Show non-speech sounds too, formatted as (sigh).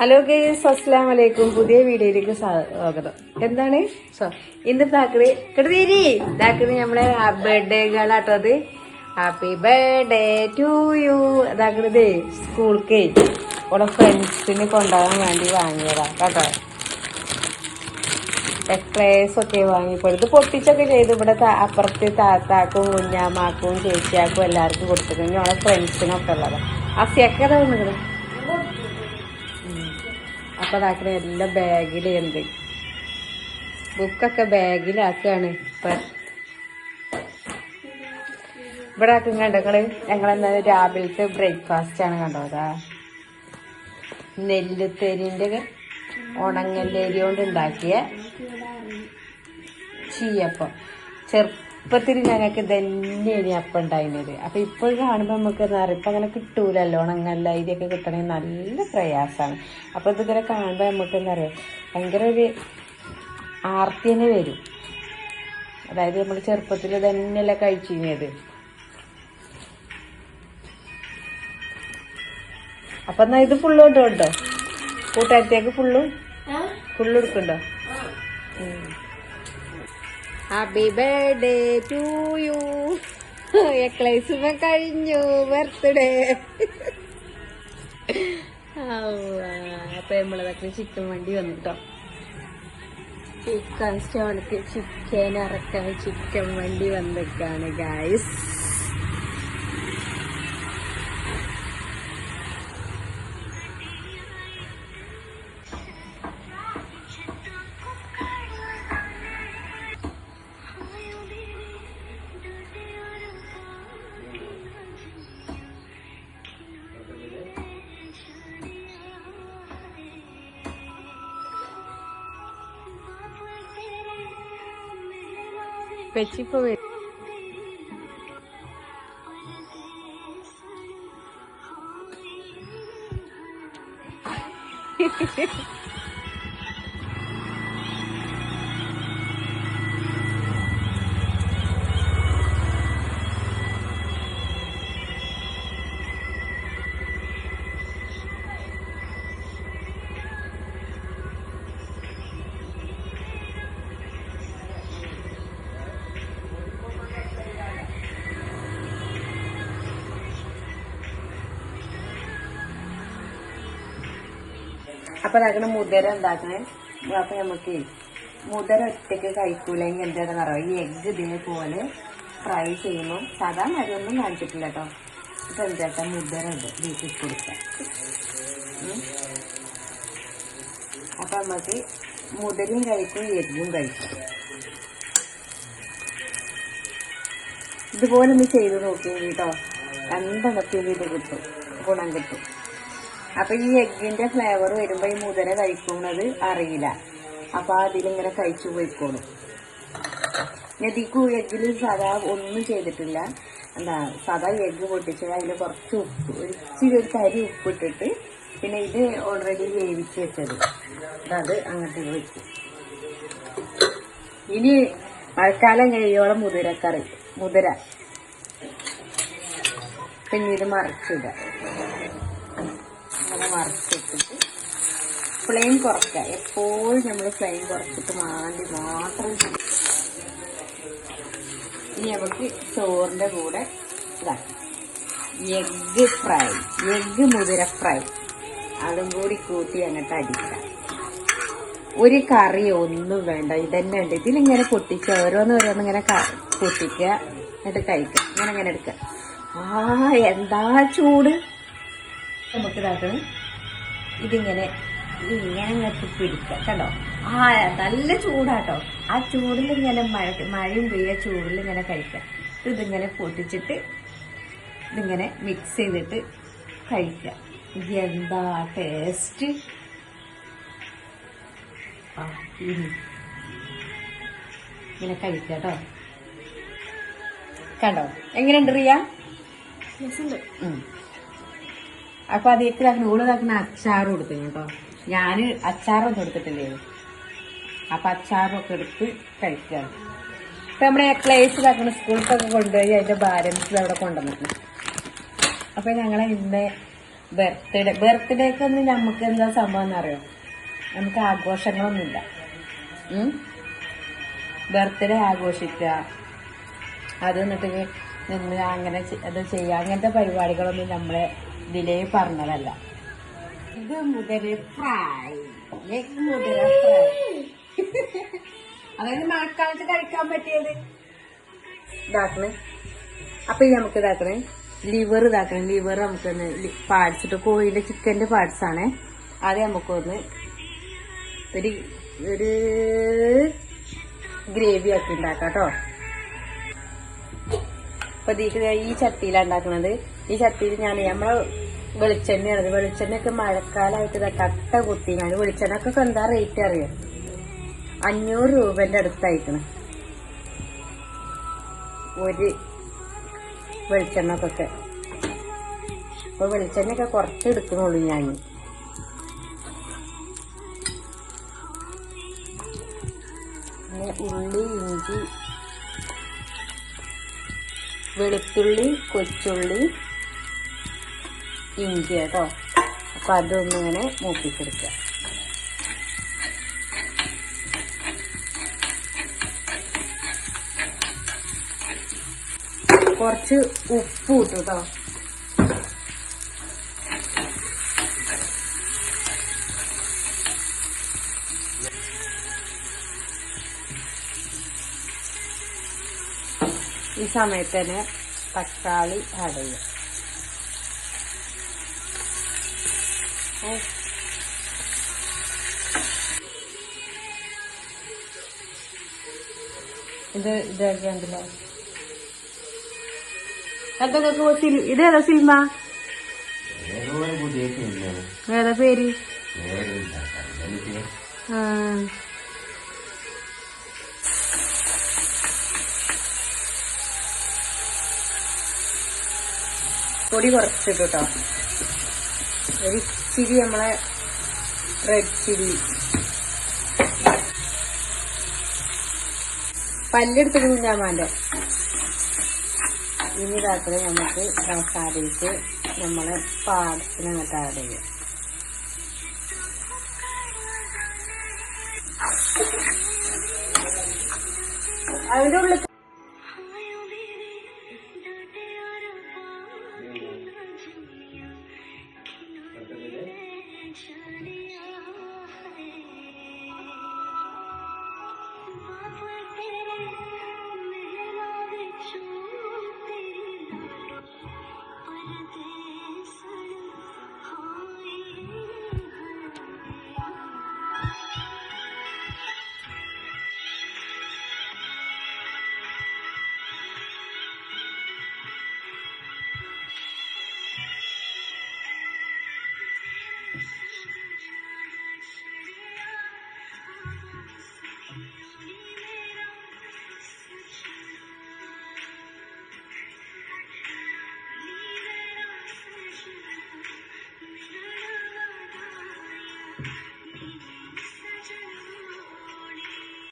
Hello guys അസ്സാം വലൈക്കും പുതിയ വീഡിയോയിലേക്ക് സ്വാഗതം. എന്താണ്? ഇന്ന് താക്കറി കിടതീരി താക്കറി നമ്മളെ ബർത്ത്ഡേ ഗേളാട്ടത് ഹാപ്പി ബർത്ത്ഡേ ടു യു അതാക്കണത് സ്കൂൾക്ക് ഇവിടെ ഫ്രണ്ട്സിന് കൊണ്ടുപോകാൻ വേണ്ടി വാങ്ങിയതാ കേട്ടോ. ഒക്കെ വാങ്ങിപ്പോൾ ഇത് പൊട്ടിച്ചൊക്കെ ചെയ്ത് ഇവിടെ അപ്പുറത്ത് താത്താക്കും കുഞ്ഞാമാക്കും ചേച്ചിയാക്കും എല്ലാവർക്കും കൊടുത്തിട്ടുണ്ട്. ഓളെ ഫ്രണ്ട്സിനൊക്കെ ഉള്ളതാണ് ആ സെക്കത തോന്നുന്നത് അപ്പൊ അതാക്കണ എല്ലാം ബാഗിലുണ്ട്. ബുക്കൊക്കെ ബാഗിലാക്കാണ് ഇപ്പൊ. ഇവിടെ ആക്കും കണ്ടങ്ങൾ ഞങ്ങൾ എന്തായാലും രാവിലത്തെ ബ്രേക്ക്ഫാസ്റ്റ് ആണ് കണ്ടോ അതാ നെല്ലുത്തേരിന്റെ ഉണങ്ങല്ലേരി കൊണ്ട് ഉണ്ടാക്കിയ ചീയപ്പം. ചെറുപ്പത്തിൽ ഞങ്ങൾക്ക് തന്നെയാണ് അപ്പം ഉണ്ടായിരുന്നത്. അപ്പൊ ഇപ്പോൾ കാണുമ്പോൾ നമുക്ക് ഇപ്പം അങ്ങനെ കിട്ടൂലല്ലോ ഉണങ്ങല്ല ഇതൊക്കെ കിട്ടണമെങ്കിൽ നല്ല പ്രയാസമാണ് അപ്പൊ ഇതിങ്ങനെ കാണുമ്പോൾ നമുക്ക് എന്താ പറയാ ഭയങ്കര ഒരു ആർത്തി തന്നെ വരും. അതായത് നമ്മൾ ചെറുപ്പത്തിൽ തന്നെയല്ല കഴിച്ചിരുന്നത്. അപ്പൊ എന്നാ ഇത് ഫുള്ള് ഉണ്ടോ കൂട്ടാരത്തേക്ക് ഫുള്ളും ഫുള്ളും എടുക്കണ്ടോ ഹാപ്പി ബർത്ത്ഡേ ടു യു എക്ലൈസുമ കഴിഞ്ഞു ബർത്ത്ഡേ (laughs) അപ്പൊ നമ്മളതൊക്കെ ചിക്കൻ വണ്ടി വന്നു കേട്ടോ ചിക്കൻ സ്റ്റോണക്ക് ചിക്കൻ ഇറക്കാൻ ചിക്കൻ വണ്ടി വന്നിക്കാണ് ഗായ്സ് വെച്ചിപ്പോ വരും (laughs) അപ്പൊ അതാക്കണ മുതിര ഉണ്ടാക്കണേ. അപ്പൊ നമുക്ക് മുതിര ഒറ്റയ്ക്ക് കഴിക്കൂലെങ്കിൽ എന്താണെന്ന് പറയാം? ഈ എഗ്ഗ് ഇതേപോലെ ഫ്രൈ ചെയ്യുമ്പോൾ സാധാ ഒന്നും കാണിച്ചിട്ടില്ല കേട്ടോ. ഇപ്പൊ എന്താ മുതിര ഉണ്ട് വീട്ടിൽ കൊടുക്കാം. അപ്പൊ നമുക്ക് മുതലും കഴിക്കും എഗ്ഗും കഴിക്കും. ഇതുപോലെ ഒന്ന് ചെയ്ത് നോക്കിയെങ്കിൽ കേട്ടോ രണ്ടെണ്ണത്തിൽ ഇത് കിട്ടും ഗുണം കിട്ടും. അപ്പൊ ഈ എഗ്ഗിന്റെ ഫ്ലേവർ വരുമ്പോ ഈ മുതല കഴിക്കുന്നത് അറിയില്ല. അപ്പൊ അതിലിങ്ങനെ കഴിച്ചു പോയിക്കോളും. നദിക്കു എഗ്ഗിൽ സദാ ഒന്നും ചെയ്തിട്ടില്ല. എന്താ സദാ എഗ്ഗ് പൊട്ടിച്ച് അതിൽ കുറച്ച് ഉപ്പ് ഇച്ചിരി ഒരു തരി ഉപ്പിട്ടിട്ട് പിന്നെ ഇത് ഓൾറെഡി വേവിച്ച് വെച്ചത്. അത് അങ്ങോട്ട് വെക്കും. ഇനി മഴക്കാലം കഴിയോളം മുതിരക്കറി മുതിര. പിന്നെ ഇത് മറിച്ചിടുക. അങ്ങനെ മറിച്ചിട്ടിട്ട് ഫ്ലെയിം കുറയ്ക്കുക. എപ്പോഴും നമ്മൾ ഫ്ലെയിം കുറച്ചിട്ട് മാണ്ടി മാത്രം. ഇനി നമുക്ക് ചോറിന്റെ കൂടെ ഇതാക്കാം. എഗ്ഗ് ഫ്രൈ എഗ്ഗ് മുതിര ഫ്രൈ അതും കൂടി കൂട്ടി അങ്ങോട്ട് അടിക്കാം. ഒരു കറി ഒന്നും വേണ്ട. ഇതന്നെ ഉണ്ട് ഇതിലിങ്ങനെ പൊട്ടിക്കുക ഓരോന്ന് ഓരോന്ന് ഇങ്ങനെ പൊട്ടിക്കുക. എന്നിട്ട് കഴിക്കുക. ഇങ്ങനെ ഇങ്ങനെ എടുക്കുക. ആ എന്താ ചൂട്? നമുക്ക് ഇതാക്കണം ഇതിങ്ങനെ ഇങ്ങനെ അങ്ങോട്ട് പിടിക്കാം കേട്ടോ ആ നല്ല ചൂടാട്ടോ. ആ ചൂടിൽ ഇങ്ങനെ മഴ മഴയും പെയ്യ ചൂടിൽ ഇങ്ങനെ കഴിക്കുക. ഇതിങ്ങനെ പൊട്ടിച്ചിട്ട് ഇതിങ്ങനെ മിക്സ് ചെയ്തിട്ട് കഴിക്കുക. എന്താ ടേസ്റ്റ് ആ ഇങ്ങനെ കഴിക്കുക കേട്ടോ. കണ്ടോ? എങ്ങനെയുണ്ട് റിയ. അപ്പൊ അതേക്ക് നൂൽ ഇതാക്കുന്ന അച്ചാർ കൊടുത്തു കേട്ടോ. ഞാൻ അച്ചാറൊന്നും എടുത്തിട്ടില്ലേ അപ്പൊ അച്ചാറൊക്കെ എടുത്ത് കഴിക്കുകയാണ് ഇപ്പൊ നമ്മുടെ ക്ലേസ് ഇതാക്കുന്ന സ്കൂളിലൊക്കെ കൊണ്ടുപോയി അതിന്റെ ബാലൻസ് അവിടെ കൊണ്ടുവന്നിട്ടുണ്ട്. അപ്പൊ ഞങ്ങളെ ഇന്ന് ബർത്ത്ഡേ ബർത്ത്ഡേക്ക് ഒന്നും നമുക്ക് എന്താ സംഭവം എന്നറിയോ? നമുക്ക് ആഘോഷങ്ങളൊന്നുമില്ല. ബർത്ത്ഡേ ആഘോഷിക്കുക. അത് എന്നിട്ട് നിന്ന് അങ്ങനെ അത് ചെയ്യുക അങ്ങനത്തെ പരിപാടികളൊന്നും നമ്മളെ ഇതിലേ പറഞ്ഞതല്ല. ഇത് മുതൽ ഫ്രൈ എഗ് മുതല അതായത് മഴക്കാലത്ത് കഴിക്കാൻ പറ്റിയത്. ഇതാക്കണേ. അപ്പൊ ഈ നമുക്ക് ഇതാക്കണേ. ലിവർ ഇതാക്കണം. ലിവർ നമുക്കൊന്ന് പാടിച്ചിട്ട് കോഴിയുടെ ചിക്കന്റെ പാർട്സ് ആണ്. അത് നമുക്കൊന്ന് ഒരു ഒരു ഗ്രേവി ആക്കി ഉണ്ടാക്കാം കേട്ടോ. അപ്പൊ ഈ ചട്ടിയിലാണ് ഉണ്ടാക്കുന്നത് ഈ ചട്ടിയിൽ ഞാൻ നമ്മളെ വെളിച്ചെണ്ണയാണ്. വെളിച്ചെണ്ണയൊക്കെ മഴക്കാലമായിട്ട് കട്ട കുത്തി ഞാൻ വെളിച്ചെണ്ണക്കൊക്കെ എന്താ റേറ്റ് അറിയാം? അഞ്ഞൂറ് രൂപന്റെ അടുത്തായിക്കണം. ഒരു വെളിച്ചെണ്ണക്കൊക്കെ. അപ്പൊ വെളിച്ചെണ്ണയൊക്കെ കുറച്ച് എടുക്കണുള്ളൂ ഞാൻ ഉള്ളി ഇഞ്ചി വെളുത്തുള്ളി കൊച്ചുള്ളി ഇഞ്ചി കേട്ടോ. അപ്പൊ അതൊന്നിങ്ങനെ മൂപ്പിച്ചെടുക്കുക. കുറച്ച് ഉപ്പ് ഇട്ടു കേട്ടോ. സമയത്ത് തന്നെ തക്കാളി ആഡ് ചെയ്യും. ഇത് ഇതാക്കിയാണ്ടല്ലോ എന്തൊക്കെ ഇതേതാ സിനിമ ഏതോ പേര്? ആ. പൊടി കുറച്ചിട്ടു കേട്ടോ ഒരു ചിരി നമ്മളെ റെഡ് ചില്ലി പല്ലെടുത്ത് കുഞ്ഞാമാന്റെ ഇനി രാത്രി നമുക്ക് മസാലയ്ക്ക് നമ്മളെ പാടത്തിന് അങ്ങോട്ട് ആഡ് അതിന്റെ ഉള്ളിൽ